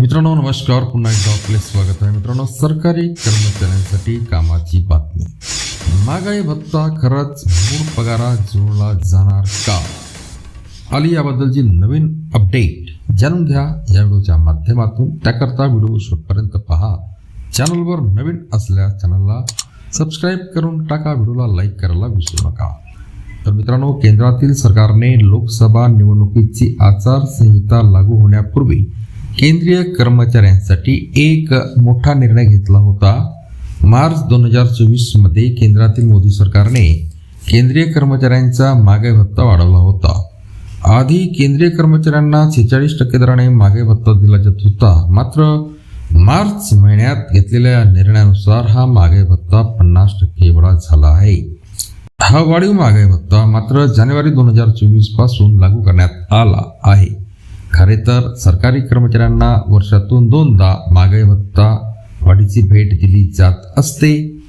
मित्रांनो नमस्कार. पुन्हा एकदा आपले स्वागत आहे. मित्रांनो सरकारी कर्मचाऱ्यांसाठी कामाची बातमी. महागाई भत्ता खरंच मूळ पगारात जोडला जाणार का? आली याबद्दलची नवीन अपडेट जाणून घ्या या व्हिडिओच्या माध्यमातून. त्याकरता व्हिडिओ शेवटपर्यंत पहा. चॅनलवर नवीन असल्यास चॅनलला सबस्क्राईब करून टाका. व्हिडिओला लाईक करायला विसरू नका. तर मित्रांनो केंद्रातील सरकारने लोकसभा निवडणुकीची आचारसंहिता लागू होण्यापूर्वी केंद्रीय कर्मचाऱ्यांसाठी एक मोठा निर्णय घेतला होता. मार्च दोन हजार चोवीसमध्ये केंद्रातील मोदी सरकारने केंद्रीय कर्मचाऱ्यांचा मागे भत्ता वाढवला होता. आधी केंद्रीय कर्मचाऱ्यांना सेहेचाळीस टक्के दराने मागे भत्ता दिला जात होता. मात्र मार्च महिन्यात घेतलेल्या निर्णयानुसार हा मागे भत्ता पन्नास टक्के एवढा झाला आहे. हा वाढीव मागे भत्ता मात्र जानेवारी दोन हजार चोवीसपासून लागू करण्यात आला आहे. खरे तर सरकारी कर्मचाऱ्यांना वर्षातून दोनदा मागे भत्ता वाढीची भेट दिली जात असते.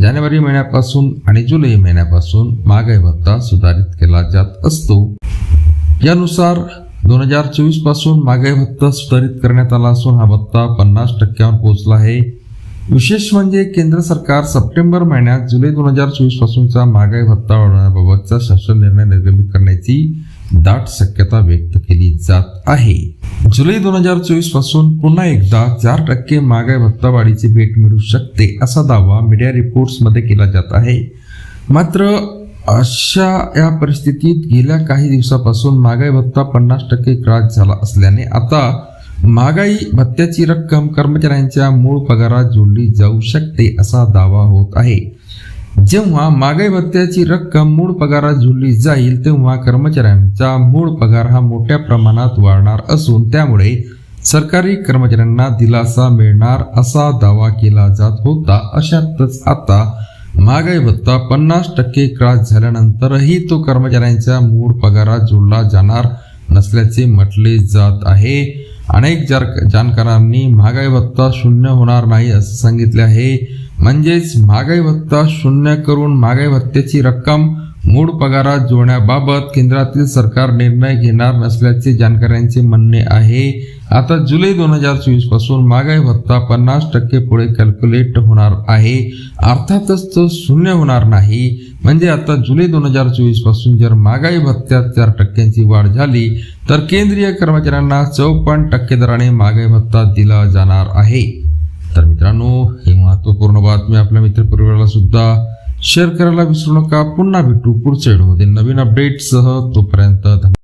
जानेवारी महिन्यापासून आणि जुलै महिन्यापासून मागे भत्ता सुधारित केला जात असतो. यानुसार दोन हजार चोवीसपासून महागाई भत्ता सुधारित करण्यात आला असून हा भत्ता पन्नास टक्क्यावर पोहोचला आहे. विशेष म्हणजे केंद्र सरकार सप्टेंबर महिन्यात जुलै दोन हजार चोवीस पासूनचा महागाई भत्ता वाढवण्याबाबतचा शासन निर्णय निर्गमित करण्याची दाट शक्यता व्यक्त केली जात आहे. जुलै दोन हजार चोवीसपासून पुन्हा एकदा चार टक्के महागाई भत्ता वाढीची भेट मिळू शकते असा दावा मीडिया रिपोर्ट्समध्ये केला जात आहे. मात्र अशा या परिस्थितीत गेल्या काही दिवसापासून महागाई भत्ता पन्नास टक्के क्रास झाला असल्याने आता महागाई भत्त्याची रक्कम कर्मचाऱ्यांच्या मूळ पगारात जोडली जाऊ शकते असा दावा होत आहे. जेव्हा महागाई भत्त्याची रक्कम मूळ पगारात जोडली जाईल तेव्हा कर्मचाऱ्यांचा मूळ पगार हा मोठ्या प्रमाणात वाढणार असून त्यामुळे सरकारी कर्मचाऱ्यांना दिलासा मिळणार असा दावा केला जात होता. अशातच आता महागाई भत्ता पन्नास टक्के क्रॅच झाल्यानंतरही तो कर्मचाऱ्यांच्या मूळ पगारात जोडला जाणार नसल्याचे म्हटले जात आहे. अनेक जार जाणकारांनी महागाई भत्ता शून्य होणार नाही असं सांगितले आहे. म्हणजेच महागाई भत्ता शून्य करून महागाई भत्त्याची रक्कम मूळ पगारात जोडण्याबाबत केंद्रातील सरकार निर्णय घेणार नसल्याचे जाणकारांचे म्हणणे आहे. आता जुलै दोन हजार चोवीसपासून महागाई भत्ता पन्नास टक्के पुढे कॅल्क्युलेट होणार आहे. अर्थातच तो शून्य होणार नाही. म्हणजे आता जुलै दोन हजार चोवीसपासून जर महागाई भत्त्यात चार टक्क्यांची वाढ झाली तर केंद्रीय कर्मचाऱ्यांना चौपन्न टक्के दराने महागाई भत्ता दिला जाणार आहे. बातमी आपल्या मित्रपरिवाराला सुद्धा शेअर करायला विसरू नका. पुन्हा भेटू पुढच्या व्हिडिओमध्ये नवीन अपडेटसह तोपर्यंत धन्यवाद.